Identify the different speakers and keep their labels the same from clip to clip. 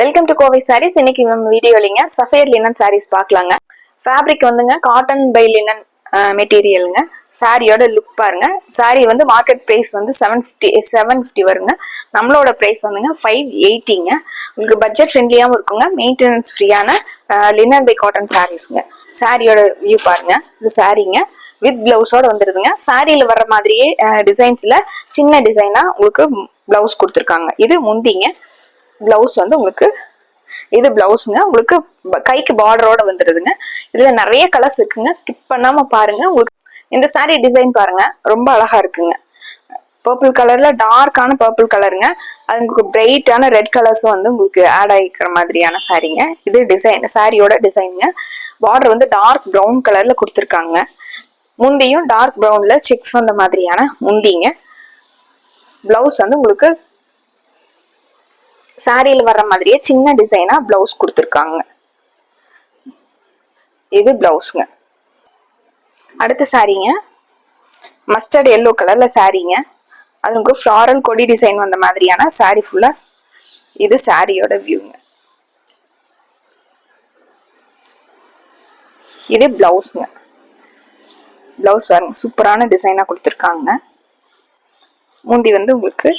Speaker 1: Welcome to Kovai saris இன்னைக்கு நம்ம வீடியோலிங்க sapphire linen saris பார்க்கலாங்க. ஃபேப்ரிக் வந்துங்க காட்டன் பை லினன் மெட்டீரியலுங்க சாரியோட லுக் பாருங்க. சாரி வந்து மார்க்கெட் ப்ரைஸ் வந்து செவன் ஃபிஃப்டி செவன் ஃபிஃப்டி வருங்க. நம்மளோட ப்ரைஸ் வந்துங்க ஃபைவ் எயிட்டிங்க உங்களுக்கு பட்ஜெட் ஃப்ரெண்ட்லியாகவும் இருக்குங்க. மெயின்டெனன்ஸ் ஃப்ரீயான லினன் பை காட்டன் சாரீஸ்ங்க சாரியோட வியூ பாருங்க. இது சாரிங்க வித் பிளவுஸோட வந்துருதுங்க. சாரியில வர்ற மாதிரியே டிசைன்ஸ்ல சின்ன டிசைனா உங்களுக்கு பிளவுஸ் கொடுத்துருக்காங்க. இது முந்திங்க. பிளவுஸ் வந்து உங்களுக்கு இது பிளவுஸுங்க உங்களுக்கு கைக்கு பார்டரோட வந்துடுதுங்க இதுல நிறைய கலர்ஸ் இருக்குங்க. ஸ்கிப் பண்ணாம பாருங்க. உங்களுக்கு இந்த saree டிசைன் பாருங்க. ரொம்ப அழகா இருக்குங்க. பர்பிள் கலர்ல டார்க்கான பர்பிள் கலருங்க அது உங்களுக்கு பிரைட்டான ரெட் கலர்ஸும் வந்து உங்களுக்கு ஆட் ஆகிக்கிற மாதிரியான சாரீங்க இது டிசைன் சாரியோட டிசைனுங்க பார்டர் வந்து டார்க் ப்ரௌன் கலர்ல கொடுத்துருக்காங்க. முந்தியும் டார்க் ப்ரௌன்ல செக்ஸ் வந்த மாதிரியான முந்திங்க. பிளவுஸ் வந்து உங்களுக்கு சாரியில் வர்ற மாதிரியே சின்ன டிசைனா பிளவுஸ் கொடுத்துருக்காங்க. இது பிளவுஸ்ங்க அடுத்த சாரீங்க. மஸ்டர்ட் எல்லோ கலர்ல சாரீங்க. அதுக்கு ஃப்ளாரல் கொடி டிசைன் வந்த மாதிரியான சாரி ஃபுல்லா இது சாரியோட வியூங்க இது பிளவுஸ்ங்க பிளவுஸ் பாருங்க சூப்பரான டிசைனாக கொடுத்துருக்காங்க. முந்தி வந்து உங்களுக்கு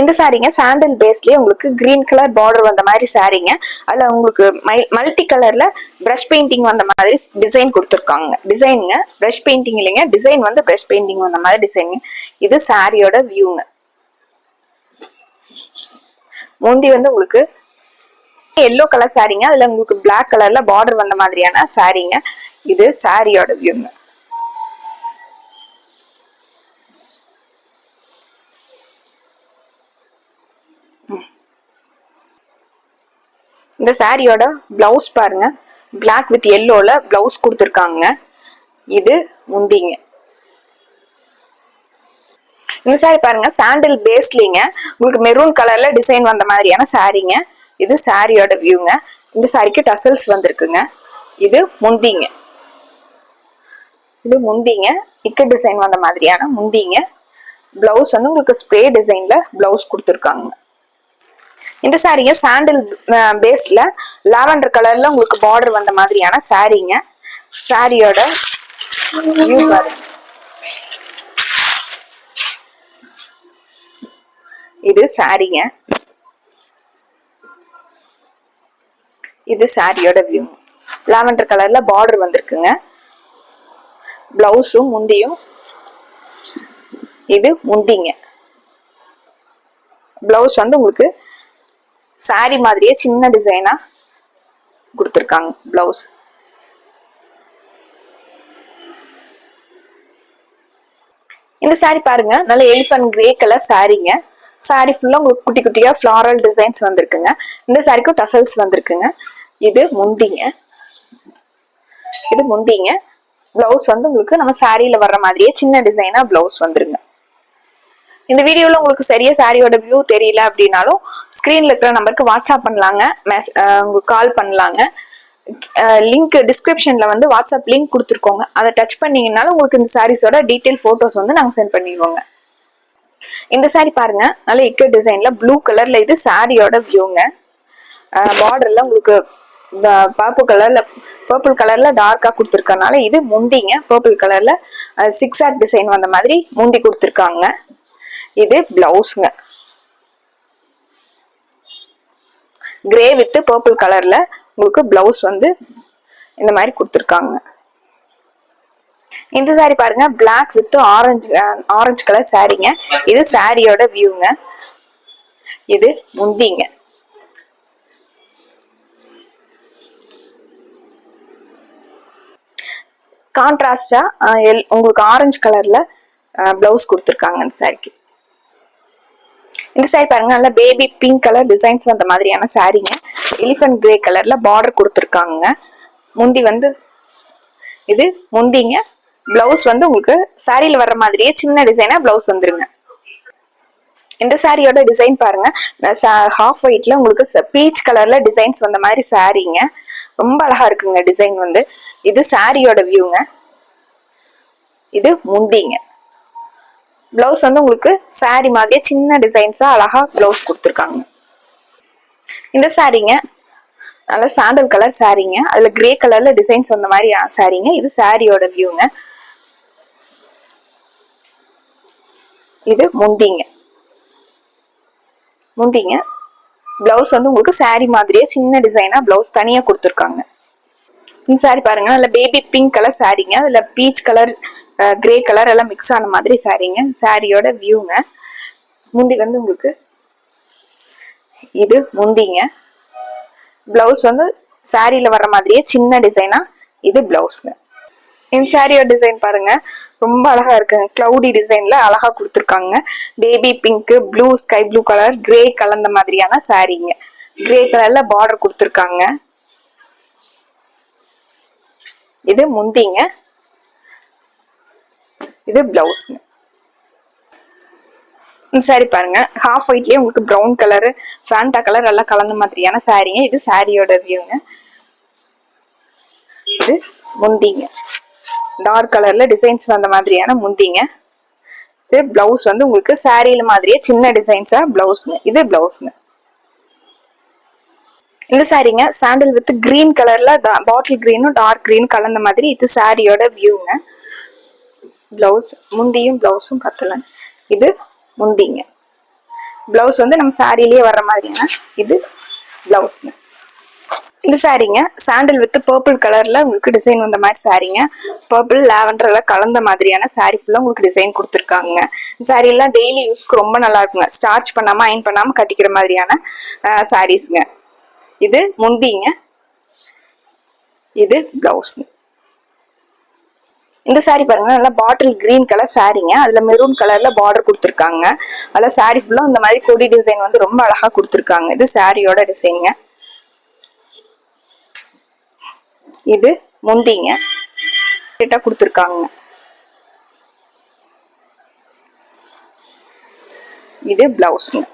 Speaker 1: இந்த சாரீங்க சாண்டில் பேஸ்லயே உங்களுக்கு கிரீன் கலர் பார்டர் வந்த மாதிரி சாரீங்க அதுல உங்களுக்கு மல்டி கலர்ல பிரஷ் பெயிண்டிங் வந்த மாதிரி டிசைன் கொடுத்துருக்காங்க. டிசைனுங்க பிரஷ் பெயிண்டிங் இல்லைங்க டிசைன் வந்து பிரஷ் பெயிண்டிங் வந்த மாதிரி டிசைனுங்க இது சாரியோட வியூங்க முந்தி வந்து உங்களுக்கு எல்லோ கலர் சாரீங்க அதுல உங்களுக்கு பிளாக் கலர்ல பார்டர் வந்த மாதிரியான சாரீங்க இது சாரியோட வியூங்க இந்த சாரியோட பிளவுஸ் பாருங்க. பிளாக் வித் எல்லோல பிளவுஸ் கொடுத்துருக்காங்க. இது முந்திங்க. இந்த சாரி பாருங்க சாண்டில் பேஸ்லிங்க உங்களுக்கு மெரூன் கலர்ல டிசைன் வந்த மாதிரியான சாரிங்க. இது சாரியோட வியூங்க இந்த சாரிக்கு டசல்ஸ் வந்திருக்குங்க. இது முந்திங்க. இது முந்திங்க. இக்க டிசைன் வந்த மாதிரியான முந்திங்க. பிளவுஸ் வந்து உங்களுக்கு ஸ்ப்ரே டிசைன்ல பிளவுஸ் கொடுத்துருக்காங்க. இந்த சாரீங்க சாண்டில் பேஸ்ல லாவெண்டர் கலர்ல உங்களுக்கு பார்டர் வந்த மாதிரியான சாரீங்க சாரியோட வியூ பாருங்க. இது சாரிங்க இது சாரியோட வியூ லாவெண்டர் கலர்ல பார்டர் வந்திருக்குங்க. பிளவுஸும் முந்தியும். இது முந்திங்க. பிளவுஸ் வந்து உங்களுக்கு சாரி மாதிரியே சின்ன டிசைனா கொடுத்துருக்காங்க பிளவுஸ் இந்த சாரி பாருங்க நல்ல எலிஃபன்ட் கிரே கலர் சாரிங்க சாரி ஃபுல்லா உங்களுக்கு குட்டி குட்டியா ஃபிளாரல் டிசைன்ஸ் வந்திருக்குங்க. இந்த சாரிக்கும் டசல்ஸ் வந்திருக்குங்க. இது முந்திங்க இது முந்திங்க பிளவுஸ் வந்து உங்களுக்கு நம்ம சாரியில வர்ற மாதிரியே சின்ன டிசைனா பிளவுஸ் வந்துருங்க. இந்த வீடியோல உங்களுக்கு சரியா சாரியோட வியூ தெரியல அப்படின்னாலும் ஸ்கிரீன்ல இருக்கிற நம்பருக்கு வாட்ஸ்அப் பண்ணலாங்க. மெஸ் உங்களுக்கு கால் பண்ணலாங்க. லிங்க் டிஸ்கிரிப்ஷன்ல வந்து வாட்ஸ்அப் லிங்க் கொடுத்துருக்கோங்க. அதை டச் பண்ணீங்கனாலும் உங்களுக்கு இந்த சாரீஸோட டீடைல் போட்டோஸ் வந்து நாங்கள் சென்ட் பண்ணிடுவோங்க. இந்த சாரி பாருங்க. நல்ல இக்க டிசைன்ல ப்ளூ கலர்ல இது சாரியோட வியூங்க பார்டர்ல உங்களுக்கு பர்பிள் கலர்ல பர்பிள் கலர்ல டார்க்கா கொடுத்துருக்கனால இது முந்திங்க. பர்பிள் கலர்ல சிக்ஸ் ஆக் டிசைன் வந்த மாதிரி முந்தி கொடுத்துருக்காங்க. இது பிளவுஸ்ங்க கிரே வித் பர்பிள் கலர்ல உங்களுக்கு பிளவுஸ் வந்து இந்த மாதிரி கொடுத்துருக்காங்க. இந்த சாரி பாருங்க black with orange orange colour சாரிங்க இது சாரியோட வியூங்க இது முந்திங்க. கான்ட்ராஸ்டா உங்களுக்கு ஆரஞ்சு கலர்ல பிளவுஸ் கொடுத்துருக்காங்க இந்த சாரிக்கு இந்த சாரி பாருங்க நல்ல பேபி பிங்க் கலர் டிசைன்ஸ் வந்த மாதிரியான சாரீங்க எலிஃபன்ட் கிரே கலர்ல பார்டர் கொடுத்துருக்காங்க முந்தி வந்து இது முந்திங்க. பிளவுஸ் வந்து உங்களுக்கு சாரியில வர்ற மாதிரியே சின்ன டிசைனா பிளவுஸ் வந்துருங்க. இந்த சாரியோட டிசைன் பாருங்க. ஹாஃப் ஒயிட்ல உங்களுக்கு பீச் கலர்ல டிசைன்ஸ் வந்த மாதிரி சாரீங்க ரொம்ப அழகா இருக்குங்க டிசைன் வந்து. இது சாரியோட வியூங்க இது முந்திங்க. பிளவுஸ் வந்து உங்களுக்கு சாரி மாதிரியே சின்ன டிசைன்ஸாக அழகா பிளவுஸ் கொடுத்துருக்காங்க. இந்த சாரீங்க நல்ல சாண்டல் கலர் சாரீங்க அதுல கிரே கலர்ல டிசைன்ஸ் வந்த மாதிரி சாரீங்க இது சாரியோட வியூங்க இது முந்திங்க. முந்திங்க. பிளவுஸ் வந்து உங்களுக்கு சாரி மாதிரியே சின்ன டிசைனா பிளவுஸ் தனியா கொடுத்துருக்காங்க. இந்த சாரி பாருங்க நல்ல பேபி பிங்க் கலர் சாரீங்க அதுல பீச் கலர் கிரே கலர் எல்லாம் மிக்ஸ் ஆன மாதிரி சாரீங்க சாரியோட வியூங்க முந்தி வந்து உங்களுக்கு இது முந்திங்க. பிளவுஸ் வந்து சாரியில வர்ற மாதிரியே சின்ன டிசைனா இது பிளவுஸ்ங்க இந்த சாரியோட டிசைன் பாருங்க. ரொம்ப அழகா இருக்குங்க. கிளவுடி டிசைன்ல அழகா கொடுத்துருக்காங்க. Baby pink blue sky blue colour grey கலந்த மாதிரியான சாரீங்க கிரே கலர்ல பார்டர் கொடுத்துருக்காங்க. இது முந்திங்க. இது பிளவுஸ்ங்க சாரி பாருங்க. ஹாஃப் ஒயிட்லயே உங்களுக்கு ப்ரௌன் கலர் ஃபேண்டா கலர் எல்லாம் கலந்த மாதிரியான சாரீங்க இது சாரியோட வியூங்க இது முந்திங்க. டார்க் கலர்ல டிசைன்ஸ் வந்த மாதிரியான முந்திங்க. இது பிளவுஸ் வந்து உங்களுக்கு சாரியில மாதிரியே சின்ன டிசைன்ஸா பிளவுஸ்ங்க இது பிளவுஸ்ங்க இந்த சாரீங்க சாண்டில் வித் கிரீன் கலர்ல பாட்டில் கிரீனும் டார்க் கிரீன் கலந்த மாதிரி இது சாரியோட வியூங்க பிளவுஸ் முந்தியும் பிளவுஸும் பத்தலன் இது முந்திங்க. பிளவுஸ் வந்து நம்ம சாரிலேயே வர்ற மாதிரியான இது பிளவுஸ்ங்க இந்த சாரீங்க சாண்டில் வித் பர்பிள் கலர்ல உங்களுக்கு டிசைன் வந்த மாதிரி சாரீங்க. பர்பிள் லாவெண்டர்ல கலந்த மாதிரியான சாரி ஃபுல்லா உங்களுக்கு டிசைன் கொடுத்துருக்காங்க. இந்த சாரி எல்லாம் டெய்லி யூஸ்க்கு ரொம்ப நல்லா இருக்குங்க. ஸ்டார்ச் பண்ணாம அயன் பண்ணாம கட்டிக்கிற மாதிரியான சாரீஸ்ங்க இது முந்திங்க. இது பிளவுஸ்ங்க இந்த சாரி பாருங்க நல்லா பாட்டில் கிரீன் கலர் சாரீங்க அதுல மெரூன் கலர்ல பார்டர் கொடுத்துருக்காங்க. அதில் சாரி ஃபுல்லா இந்த மாதிரி கொடி டிசைன் வந்து ரொம்ப அழகா கொடுத்துருக்காங்க. இது சாரியோட டிசைனுங்க இது முந்திங்க கிட்ட கொடுத்துருக்காங்க. இது பிளவுஸ்ங்க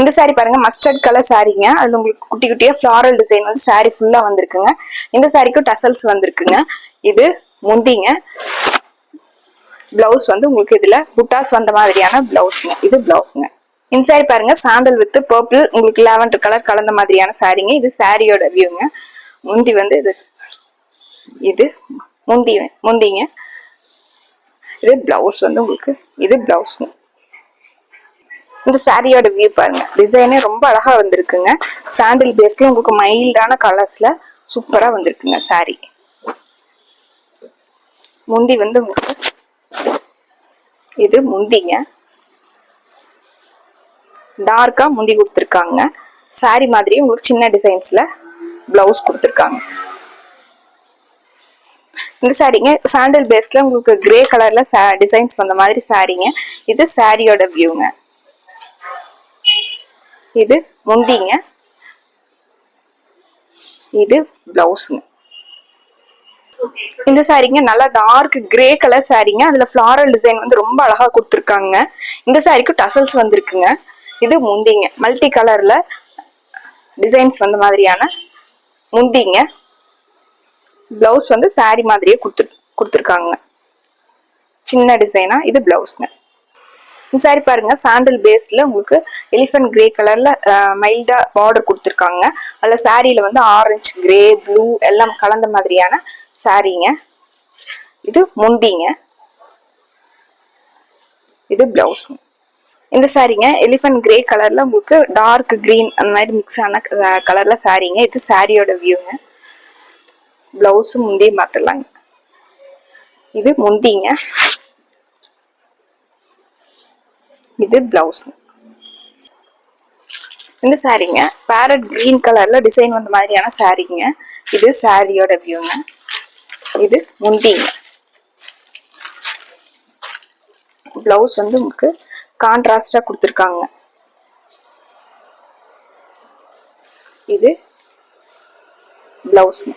Speaker 1: இந்த சாரி பாருங்க மஸ்டர்ட் கலர் சாரீங்க அதுல உங்களுக்கு குட்டி குட்டியா ஃபிளாரல் டிசைன் வந்து சாரி ஃபுல்லா வந்திருக்குங்க. இந்த சாரிக்கும் டசல்ஸ் வந்திருக்குங்க. இது முந்திங்க. பிளவுஸ் வந்து உங்களுக்கு இதுல புட்டாஸ் வந்த மாதிரியான பிளவுஸ்ங்க இது பிளவுஸ்ங்க இந்த சாரி பாருங்க சாண்டல் வித் பர்பிள் உங்களுக்கு லாவெண்டர் கலர் கலந்த மாதிரியான சாரீங்க இது சாரியோட வியூங்க முந்தி வந்து இது இது முந்தி முந்திங்க. இது பிளவுஸ் வந்து உங்களுக்கு இது பிளவுஸ்ங்க இந்த சாரியோட வியூ பாருங்க. டிசைனே ரொம்ப அழகா வந்திருக்குங்க. சாண்டில் பேஸ்ல உங்களுக்கு மைல்டான கலர்ஸ்ல சூப்பரா வந்திருக்குங்க சாரி முந்தி வந்து உங்களுக்கு இது முந்திங்க. டார்க்கா முந்தி கொடுத்துருக்காங்க. சாரி மாதிரி உங்களுக்கு சின்ன டிசைன்ஸ்ல பிளவுஸ் கொடுத்துருக்காங்க. இந்த சாரீங்க சாண்டில் பேஸ்ல உங்களுக்கு கிரே கலர்ல டிசைன்ஸ் வந்த மாதிரி சாரீங்க இது சாரியோட வியூங்க இது முந்திங்க. இது பிளவுஸுங்க இந்த சாரீங்க நல்லா டார்க் கிரே கலர் சாரீங்க. அதுல ஃபிளாரல் டிசைன் வந்து ரொம்ப அழகா கொடுத்துருக்காங்க. இந்த சாரிக்கு டசல்ஸ் வந்திருக்குங்க. இது முந்திங்க. மல்டி கலர்ல டிசைன்ஸ் வந்த மாதிரியான முந்திங்க. பிளவுஸ் வந்து சாரி மாதிரியே கொடுத்து கொடுத்துருக்காங்க. சின்ன டிசைனா இது பிளவுஸ்ங்க இந்த சாரி பாருங்க சாண்டில் பேஸ்ல உங்களுக்கு எலிஃபென்ட் கிரே கலர்ல மைல்டா பார்டர் கொடுத்துருக்காங்க. அதுல சாரியில வந்து ஆரஞ்சு கிரே ப்ளூ எல்லாம் கலந்த மாதிரியான சாரிங்க இது முந்திங்க இது பிளவுஸுங்க இந்த சாரீங்க எலிஃபென்ட் கிரே கலர்ல உங்களுக்கு டார்க் கிரீன் அந்த மாதிரி மிக்ஸ் ஆன கலர்ல சாரீங்க இது சாரியோட வியூங்க பிளவுஸும் முந்தையும் மாத்திரலாங்க இது முந்திங்க இது பிளவுஸ் இந்த சாரீங்க பேரட் கிரீன் கலர்ல டிசைன் வந்த மாதிரியான சாரீங்க இது சாரியோட வியூங்க இது முந்திங்க. பிளவுஸ் வந்து உங்களுக்கு கான்ட்ராஸ்டா கொடுத்துருக்காங்க. இது பிளவுஸ்ங்க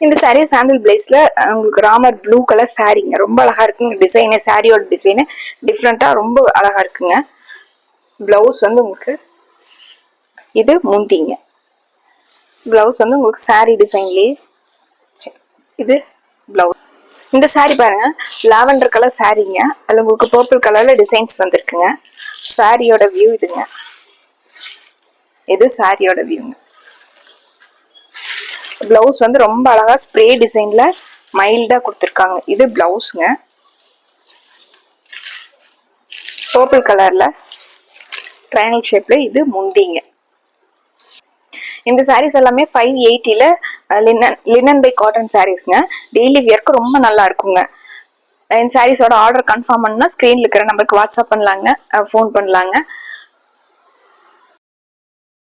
Speaker 1: இந்த சாரீ சாண்டில் பிளேஸ்ல உங்களுக்கு ராமர் ப்ளூ கலர் சாரீங்க ரொம்ப அழகா இருக்குங்க. டிசைனு சாரியோட டிசைனு டிஃப்ரெண்டா ரொம்ப அழகா இருக்குங்க. பிளவுஸ் வந்து உங்களுக்கு இது முந்திங்க. பிளவுஸ் வந்து உங்களுக்கு சாரி டிசைன்லயே இது பிளவுஸ் இந்த saree பாருங்க. லாவெண்டர் கலர் சாரீங்க அதுல உங்களுக்கு பர்பிள் கலர்ல டிசைன்ஸ் வந்திருக்குங்க. சாரியோட வியூ இதுங்க. இது சாரியோட வியூங்க பிளவுஸ் வந்து ரொம்ப அழகா ஸ்ப்ரே டிசைன்ல மைல்டா கொடுத்துருக்காங்க. இது பிளவுஸ்ங்க பர்பிள் கலர்ல ட்ரையாங்கிள் ஷேப்ல இது முந்திங்க. இந்த சாரீஸ் எல்லாமே ஃபைவ் எயிட்டில லினன் லினன் பை காட்டன் சாரீஸ்ங்க டெய்லி வியர்க்கு ரொம்ப நல்லா இருக்குங்க. இந்த சாரீஸோட ஆர்டர் கன்ஃபார்ம் பண்ணால் ஸ்க்ரீனில் இருக்கிற நம்பருக்கு வாட்ஸ்அப் பண்ணலாங்க ஃபோன் பண்ணலாங்க.